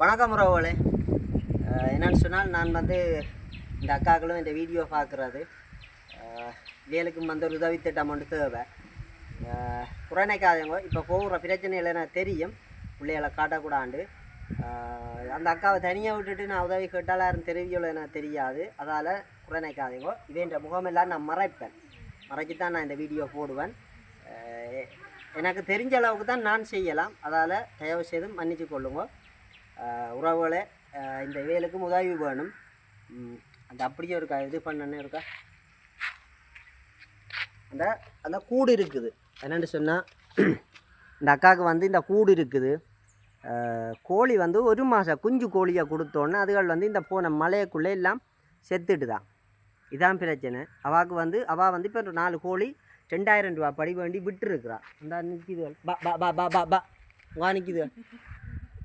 வணக்கம் உறவுகளே. என்னென்னு சொன்னால் நான் வந்து இந்த அக்காக்களும் இந்த வீடியோ பார்க்குறது. வேலுக்கும் வந்து ஒரு உதவி திட்டம் ஒன்று தேவை. அஹ் புறணைக்காதவங்க இப்போ போகிற பிரச்சனையில் எனக்கு தெரியும். பிள்ளைகளை காட்டக்கூடாண்டு. அந்த அக்காவை தனியாக விட்டுட்டு நான் உதவி கேட்டால் யாரும் தெரிவிக்கல எனக்கு தெரியாது. அதால் புறணைக்காதவங்க இவன்ற முகமெல்லாம் நான் மறைப்பேன். மறைச்சி தான் நான் இந்த வீடியோ போடுவேன். எனக்கு தெரிஞ்ச அளவுக்கு தான் நான் செய்யலாம். அதால் தயவு செய்து மன்னிச்சு கொள்ளுங்கள் உறவுகளே இந்த வேலுக்கும் உதவி வேணும். அந்த அப்படியே இருக்கா? இது பண்ணனே இருக்கா? அந்த அந்த கூடு இருக்குது. என்னென்னு சொன்னால் இந்த அக்காவுக்கு வந்து இந்த கூடு இருக்குது. கோழி வந்து ஒரு மாதம் குஞ்சு கோழியை கொடுத்தோன்னே அதுகள் வந்து இந்த போன மலையக்குள்ளே எல்லாம் செத்துட்டு தான் இதான் பிரச்சனை. அவாவுக்கு வந்து அவள் வந்து இப்போ நாலு கோழி ரெண்டாயிரம் ரூபா படி வேண்டி விட்டுருக்குறா. இந்த நிற்கிது பா பா பா பா பா பா. வா நிற்கிது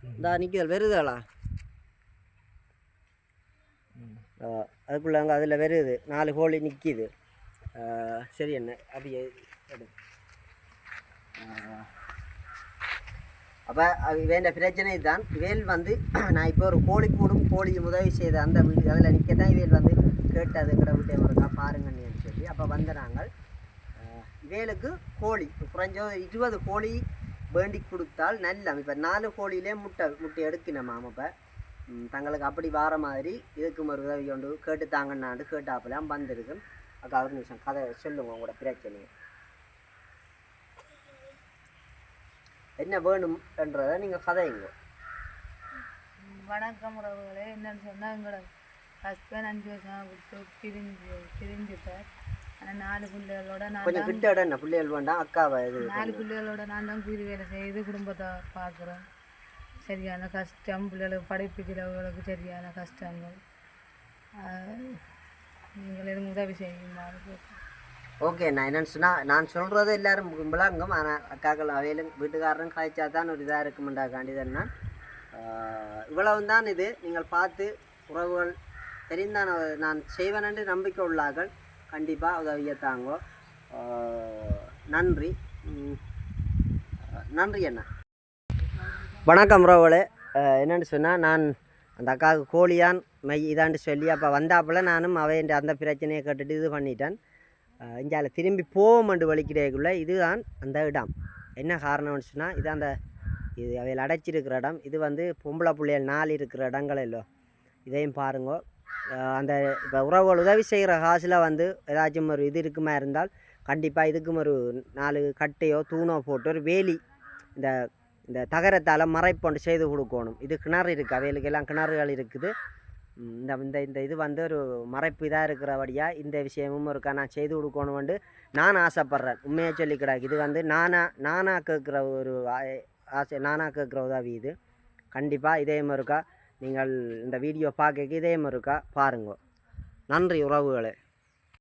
இந்த நிற்குதல் வருதுகளா அதுக்குள்ளே அங்கே அதில் வருது நாலு கோழி நிற்கிது சரி என்ன அப்படியே அப்போ அது வேண்ட பிரச்சனை இதுதான் வேல் வந்து நான் இப்போ ஒரு கோழி கூடும் கோழிக்கு உதவி செய்த அந்த வீடு அதில் நிற்க தான் வேல் வந்து கேட்டது கடை விட்டே இருக்கா பாருங்கன்னு சொல்லி அப்போ வந்துடுறாங்க நாங்கள் வேலுக்கு கோழி குறைஞ்ச இருபது கோழி வேண்டி கொடுத்தால் நல்ல இப்போ நாலு கோழியிலே முட்டை முட்டை எடுக்கணும் இப்போ தங்களுக்கு அப்படி வார மாதிரி இதுக்கு ஒரு உதவி கொண்டு கேட்டு தாங்கன்னாண்டு கேட்டாப்பெல்லாம் வந்திருக்கும் அக்கா ஒரு நிமிஷம் கதை சொல்லுங்க உங்களோட பிரச்சனையை. என்ன வேணும் என்றதை நீங்கள் கதைங்க வணக்கம் உறவுகளே. என்னன்னு சொன்னால் எங்களோட ஹஸ்பண்ட் அஞ்சு வருஷம் கொடுத்து பிரிஞ்சு பிரிஞ்சுட்டார். ஆனால் நாலு பிள்ளைகளோட நான் கொஞ்சம் கிட்ட என்ன பிள்ளைகள் வேண்டாம் அக்காவை இது நாலு பிள்ளைகளோட நான் தான் கூலி வேலை செய்து குடும்பத்தை பார்க்குறோம். சரியான கஷ்டம் பிள்ளைகளுக்கு படிப்பு செலவுகளுக்கு சரியான கஷ்டங்கள். நீங்கள் எதுவும் உதவி செய்யுமாறு. ஓகே நான் என்னன்னு சொன்னால் நான் சொல்கிறது எல்லாரும் விளங்கும். ஆனால் அக்காக்கள் அவையிலும் வீட்டுக்காரரும் காய்ச்சா தான் ஒரு இதாக இருக்குமெண்டா காண்டிதன்னா இவ்வளவு தான் இது. நீங்கள் பார்த்து உறவுகள் தெரிந்தான் நான் செய்வேனென்று நம்பிக்கை உள்ளார்கள். கண்டிப்பாக உதவியை தாங்கோ நன்றி. நன்றி அண்ணா. வணக்கம் ரோவலே. என்னென்னு சொன்னால் நான் அந்த அக்காவுக்கு கோழியான் மெய் இதாண்டு சொல்லி அப்போ வந்தாப்புல நானும் அவையின் அந்த பிரச்சனையை கேட்டுட்டு இது பண்ணிட்டேன். இங்கால திரும்பி போவோம்ண்டு வலிக்கிறதுக்குள்ள இதுதான் அந்த இடம். என்ன காரணம்னு சொன்னால் இது அந்த இது அவையில் அடைச்சிருக்கிற இடம். இது வந்து பொம்பளை பிள்ளைகள் நாலு இருக்கிற இடங்கள் இல்லை. இதையும் பாருங்க. அந்த இப்போ உறவுகள் உதவி செய்கிற காசில் வந்து ஏதாச்சும் ஒரு இது இருக்குமா இருந்தால் கண்டிப்பாக இதுக்கும் ஒரு நாலு கட்டையோ தூணோ போட்டு ஒரு வேலி இந்த இந்த தகரத்தால் மறைப்பொண்டு செய்து கொடுக்கணும். இது கிணறு இருக்குது அவைகளுக்கெல்லாம் கிணறுகள் இருக்குது. இந்த இந்த இந்த இது வந்து ஒரு மறைப்பு இதாக இருக்கிறபடியாக இந்த விஷயமும் இருக்கா நான் செய்து கொடுக்கணும்னு நான் ஆசைப்பட்றேன். உண்மையாக சொல்லி கிடாக்கு இது வந்து நானா நானாக கேட்குற ஒரு ஆசை நானாக கேட்குற உதவி இது. கண்டிப்பாக மாதிரி இருக்கா நீங்கள் இந்த வீடியோ பார்க்க மாதிரி இருக்கா பாருங்க. நன்றி உறவுகளே.